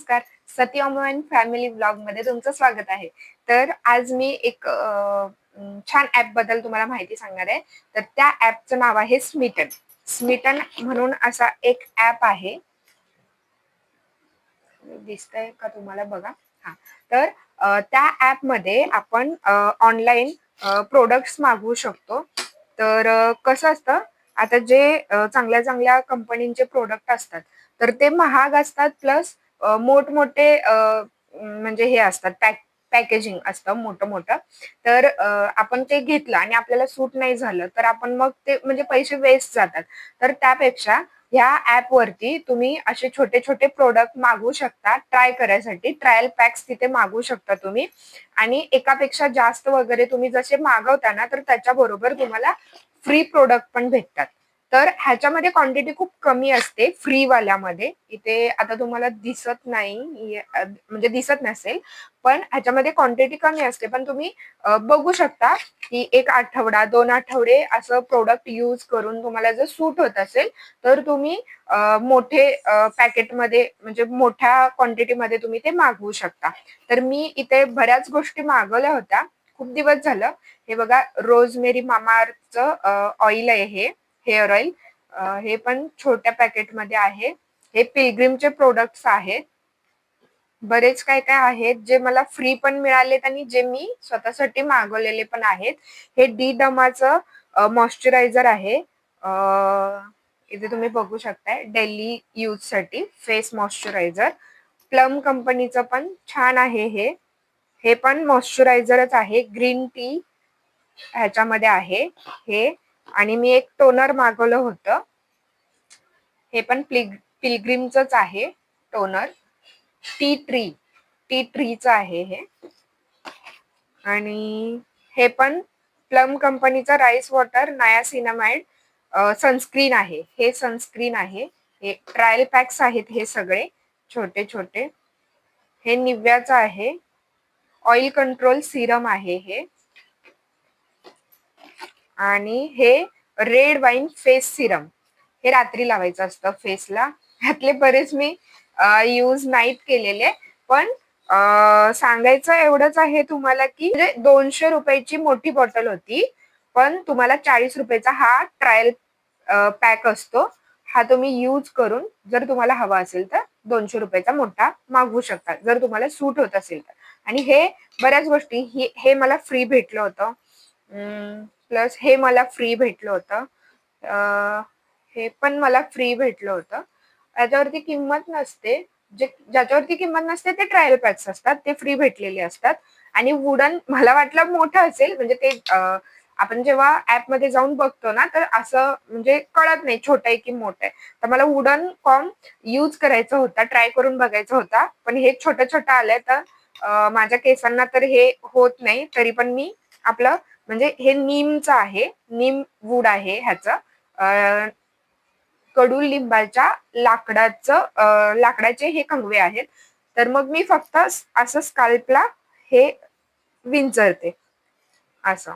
नमस्कार. सत्यमन फॅमिली ब्लॉगमध्ये तुमचं स्वागत आहे. तर आज मी एक छान ऍपबद्दल तुम्हाला माहिती सांगणार आहे. तर त्या ऍपचं नाव आहे स्मिटन स्मिटन म्हणून असा एक ऍप आहे. दिसतंय का तुम्हाला? बघा. हा. तर त्या ऍपमध्ये आपण ऑनलाईन प्रोडक्ट्स मागवू शकतो. तर कसं असतं? आता जे चांगल्या चांगल्या कंपनीचे प्रोडक्ट असतात. तर ते महाग असतात प्लस मोठमोठे म्हणजे हे असतात पॅक पॅकेजिंग असतं मोठं मोठं. तर आपण ते घेतलं आणि आपल्याला सूट नाही झालं तर आपण मग ते म्हणजे पैसे वेस्ट जातात. तर त्यापेक्षा ह्या ऍपवरती तुम्ही असे छोटे छोटे प्रोडक्ट मागवू शकता ट्राय करायसाठी. ट्रायल पॅक्स तिथे मागवू शकता तुम्ही. आणि एकापेक्षा जास्त वगैरे तुम्ही जसे मागवता ना तर त्याच्याबरोबर तुम्हाला फ्री प्रोडक्ट पण भेटतात. तर ह्याच्यामध्ये क्वांटिटी खूप कमी असते फ्री वाल्यामध्ये. इथे आता तुम्हाला दिसत नाही म्हणजे दिसत नसेल पण ह्याच्यामध्ये क्वांटिटी कमी असते. पण तुम्ही बघू शकता की एक आठवडा दोन आठवडे असं प्रोडक्ट यूज करून तुम्हाला जर सूट होत असेल तर तुम्ही मोठे पॅकेटमध्ये म्हणजे मोठ्या क्वांटिटीमध्ये तुम्ही ते मागवू शकता. तर मी इथे बऱ्याच गोष्टी मागवल्या होत्या. खूप दिवस झालं. हे बघा रोजमेरी मामाअर्थचं ऑइल आहे हे. हेअर ऑइल हे पण छोट्या पॅकेटमध्ये आहे. हे पिलग्रीमचे प्रोडक्ट्स आहेत. बरेच काय काय आहेत जे मला फ्री पण मिळालेत आणि जे मी स्वतःसाठी मागवलेले पण आहेत. हे डी डमाचं मॉइश्चरायझर आहे. इथे तुम्ही बघू शकताय डेली यूजसाठी फेस मॉइश्चरायझर. प्लम कंपनीचं पण छान आहे हे. हे पण मॉइश्चरायझरच आहे. ग्रीन टी ह्याच्यामध्ये आहे. हे आणि मी एक टोनर मागवलं होतं. हे पण प्लिग पिलग्रीमचंच आहे टोनर टी ट्री टी ट्रीचं आहे हे. आणि हे पण प्लम कंपनीचं राईस वॉटर नायासिनामाइड सनस्क्रीन आहे. हे सनस्क्रीन आहे. हे ट्रायल पॅक्स आहेत हे सगळे छोटे छोटे. हे निव्याचं आहे. ऑइल कंट्रोल सिरम आहे हे. आणि हे रेड वाईन फेस सिरम हे रात्री लावायचं असतं फेसला ह्यातले बरेच मी यूज नाहीत केलेले पण सांगायचं एवढंच आहे तुम्हाला की म्हणजे दोनशे रुपयाची मोठी बॉटल होती पण तुम्हाला चाळीस रुपयाचा हा ट्रायल पॅक असतो. हा तुम्ही यूज करून जर तुम्हाला हवा असेल तर दोनशे रुपयाचा मोठा मागवू शकता. जर तुम्हाला सूट होत असेल तर. आणि हे बऱ्याच गोष्टी हे मला फ्री भेटलं होतं. प्लस हे मला फ्री भेटलं होतं. हे पण मला फ्री भेटलं होतं. याच्यावरती किंमत नसते. जे ज्याच्यावरती किंमत नसते ते ट्रायल पॅक्स असतात. ते फ्री भेटलेले असतात. आणि वुडन मला वाटलं मोठं असेल. म्हणजे ते आपण जेव्हा ऍपमध्ये जाऊन बघतो ना तर असं म्हणजे कळत नाही छोटं आहे की मोठं आहे. तर मला वुडन कॉम यूज करायचा होता. ट्राय करून बघायचा होता. पण हे छोटं छोटं आलंय तर माझ्या केसांना तर हे होत नाही. तरी पण मी आपलं म्हणजे हे नीमचं आहे नीम वूड आहे ह्याचं. अं, कडुलिंबाच्या लाकडाचं लाकडाचे हे कंगवे आहेत. तर मग मी फक्त असं स्काल्पला हे विंचरते. असं.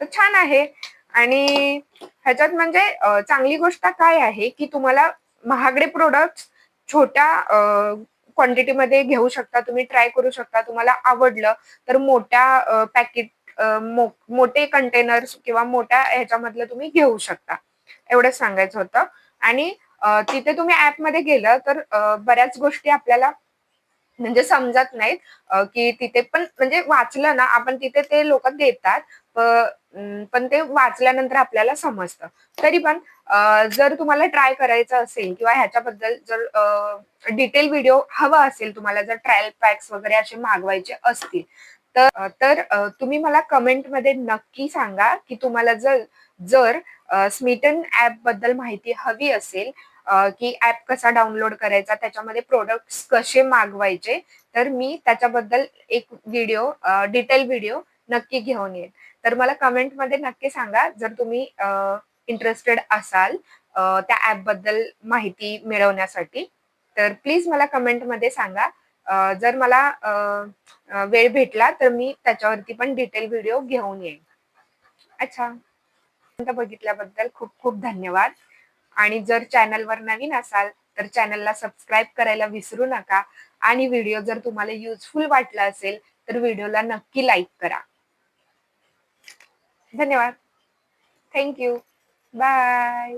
तर छान आहे. आणि ह्याच्यात म्हणजे चांगली गोष्ट काय आहे की तुम्हाला महागडे प्रोडक्ट छोट्या क्वांटिटीमध्ये घेऊ शकता तुम्ही ट्राय करू शकता तुम्हाला आवडलं तर मोठ्या पॅकेट मोठे कंटेनर्स किंवा मोठ्या ह्याच्यामधलं तुम्ही घेऊ शकता. एवढंच सांगायचं होतं. आणि तिथे तुम्ही ऍपमध्ये गेलं तर बऱ्याच गोष्टी आपल्याला म्हणजे समजत नाहीत की तिथे पण म्हणजे वाचलं ना आपण तिथे ते लोक देतात पण ते वाचल्यानंतर आपल्याला समजतं. तरी पण जर तुम्हाला ट्राय करायचं असेल किंवा ह्याच्याबद्दल जर डिटेल व्हिडिओ हवा असेल तुम्हाला जर ट्रायल पॅक्स वगैरे असे मागवायचे असतील तर तर तुम्ही मला कमेंटमध्ये नक्की सांगा की तुम्हाला जर जर स्मिटन ऍपबद्दल माहिती हवी असेल की ऍप कसा डाउनलोड करायचा त्याच्यामध्ये प्रोडक्ट्स कसे मागवायचे तर मी त्याच्याबद्दल एक व्हिडिओ डिटेल व्हिडिओ नक्की घेऊन येईल तर मला कमेंटमध्ये नक्की सांगा जर तुम्ही इंटरेस्टेड असाल त्या ऍपबद्दल माहिती मिळवण्यासाठी तर प्लीज मला कमेंटमध्ये सांगा. जर मला वेळ भेटला तर मी त्याच्यावरती पण डिटेल व्हिडिओ घेऊन येईन. अच्छा. बघितल्याबद्दल खूप खूप धन्यवाद. आणि जर चॅनलवर नवीन असाल तर चॅनलला सबस्क्राईब करायला विसरू नका. आणि व्हिडिओ जर तुम्हाला युजफुल वाटला असेल तर व्हिडिओला नक्की लाईक करा. धन्यवाद. Thank you bye